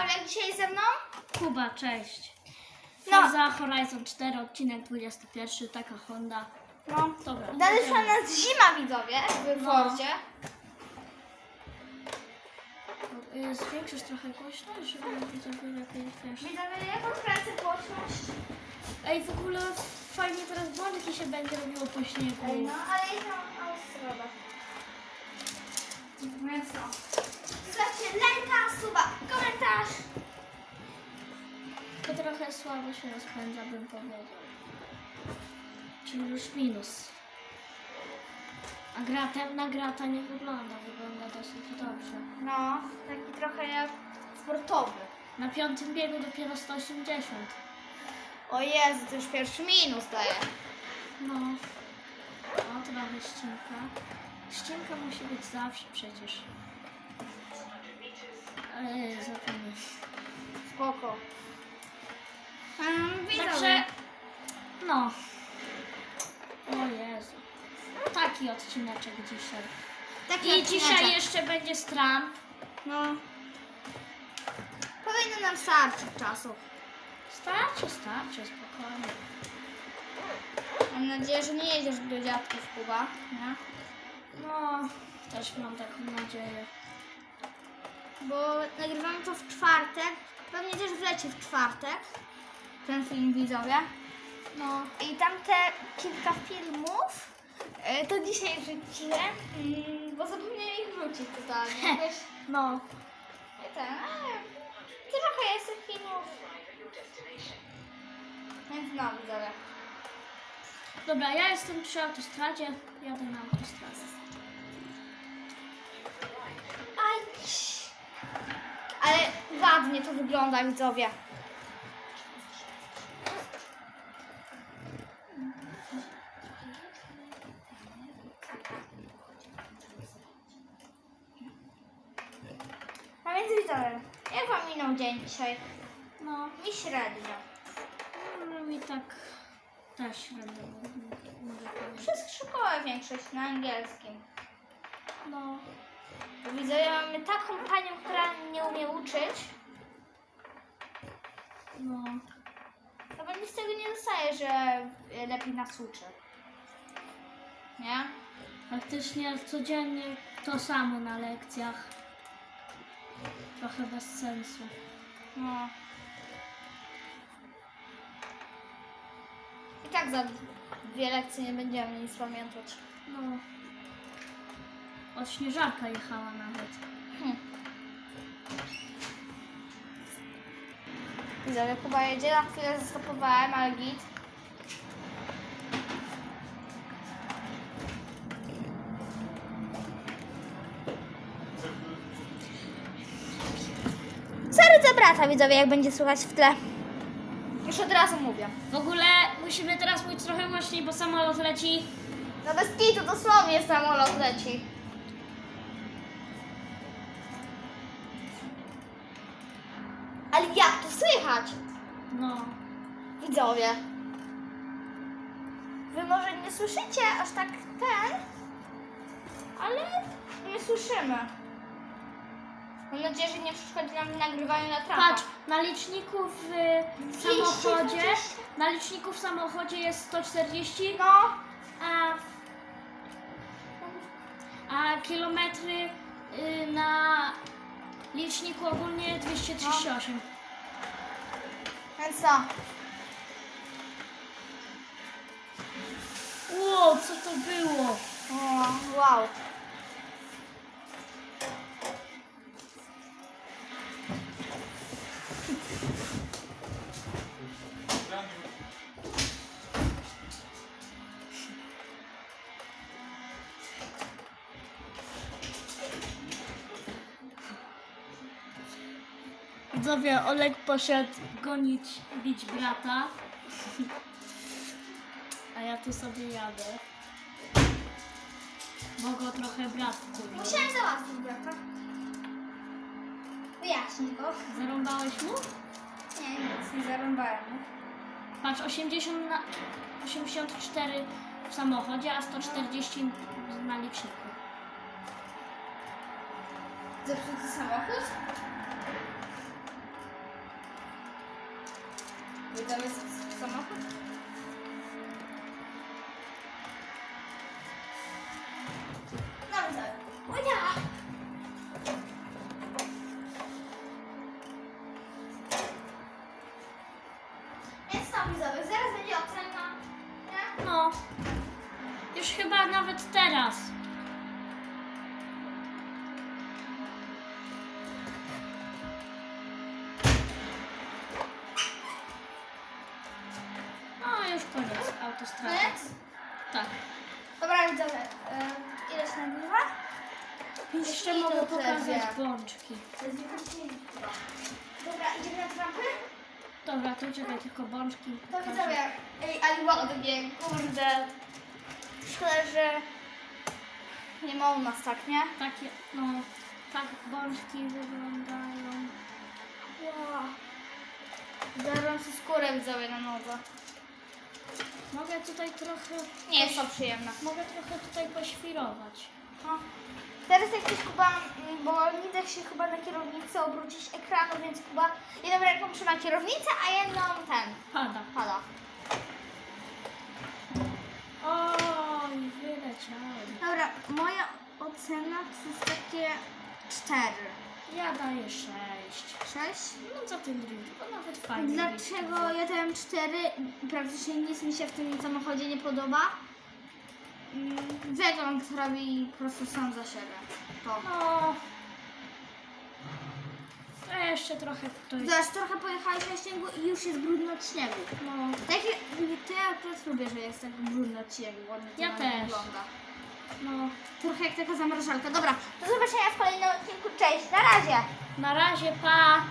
Olek dzisiaj ze mną? Kuba, cześć. No. Forza Horizon 4, odcinek 21, taka Honda. No. Dobra. Nadeszła nas zima, widzowie, w No. Fordzie. Y, Zwiększysz trochę głośność, żeby widzowie lepiej wiesz. Widzowie, jaką tracę głośność? Ej, w ogóle fajnie teraz błądki się będzie robiło po śniegu. Ej, no, ale jest tam Austrowa. Więc no. Trochę słabo się rozpędza, bym powiedział. Czyli już minus. A gra, pewna gra ta nie wygląda, wygląda dosyć dobrze. No, taki trochę jak sportowy. Na piątym biegu dopiero 180. O Jezu, to już pierwszy minus daje. No. O, trochę ścinka. Ścinka musi być zawsze przecież. Ej, zapomnę. Spoko. Um, Także, no. O Jezu. No, taki odcineczek dzisiaj. Taki I dzisiaj odcineczek. jeszcze będzie stram. No. Powinno nam starczyć czasu. Starczy, starczy, spokojnie. Mam nadzieję, że nie jedziesz do dziadków, Kuba. Nie? No, też mam taką nadzieję. Bo nagrywamy to w czwartek. Pewnie też wleci w czwartek. Ten film widzowie. No, I tamte kilka filmów e, to dzisiaj wrzuciłem, mm, bo zapomniałem ich wrzucić totalnie. No. ten, ale trochę jest tych filmów. Więc no widzowie. Dobra, ja jestem przy autostradzie. Jadę na autostradę. Aj. Ale ładnie to wygląda widzowie. Widzowie, jak wam minął dzień dzisiaj? No, Mi średnio. no mi tak też średnio mogę powiedzieć. Przez szkołę większość na angielskim. No, widzowie, mamy taką panią, która nie umie uczyć. no. No bo nic z tego nie dostaje, że lepiej nas uczy. Nie? Faktycznie codziennie to samo na lekcjach. Trochę bez sensu. No. I tak za dwie lekcje nie będziemy nic pamiętać. No. Od śnieżarka jechała nawet. Hm. Widzowie, Kuba jedzie, na chwilę zastopowałem, ale git. Brata, widzowie, jak będzie słychać w tle. Już od razu mówię. W ogóle musimy teraz mówić trochę głośniej, bo samolot leci. No bez kitu, dosłownie samolot leci. Ale jak to słychać? No. Widzowie. Wy może nie słyszycie aż tak ten, ale my słyszymy. Mam nadzieję, że nie przeszkodzi nam w nagrywaniu na trapach. Patrz, na liczniku w, w samochodzie. Na liczniku w samochodzie jest 140, No, a, a kilometry y, na liczniku ogólnie 238. więc co? Ło, co to było? O, wow. Widzowie, Oleg poszedł gonić, bić brata. A ja tu sobie jadę. Bo go trochę brat wkurwił. Musiałem załatwić brata. Wyjaśnij go. Zarąbałeś mu? Nie, nic nie zarąbałem. Patrz, 80 na, 84 w samochodzie, a 140 na liczniku. Zepsuty samochód? Widzowie s- samochód. Tam zaraz będzie ocena. Nie? No. Już chyba nawet teraz. Koniec? Tak. Dobra widzowie, e, ile się nagrywa? Jeszcze minut mogę pokazać bączki. To jest 10 minut chyba. Dobra, idziemy na trampy? Dobra, to czekaj, tylko bączki. To pokażę. widzowie, ej, ale ładnie, kurde. Szkoda, że nie ma u nas tak, nie? Takie, no, tak bączki wyglądają. Wow. Sobie skórę widzowie na nodze. Mogę tutaj trochę... Nie jest to przyjemne. Mogę trochę tutaj poświrować. No. Teraz jak ktoś Kuba, mm, bo nie da się chyba na kierownicę obrócić ekranu, więc Kuba jedną ręką trzyma kierownicę, a jedną ten, Pada. pada. Oj, wyleciałem. Dobra, moja ocena to jest takie 4. Ja daję 6. 6? No za ten drift, bo nawet fajnie. Dlaczego ja dałem 4? Praktycznie nic mi się w tym samochodzie nie podoba. Mm, Wygląd robi po prostu sam za siebie. To. No. A jeszcze trochę tutaj. Zobacz, trochę pojechałeś na śniegu i już jest brudno od śniegu. No. Takie, to ja akurat lubię, że jest tak brudno od śniegu. Ładnie to Ja też. wygląda. No. Trochę jak taka zamrażalka. Dobra, do zobaczenia w kolejnym odcinku. Cześć, na razie! Na razie, pa!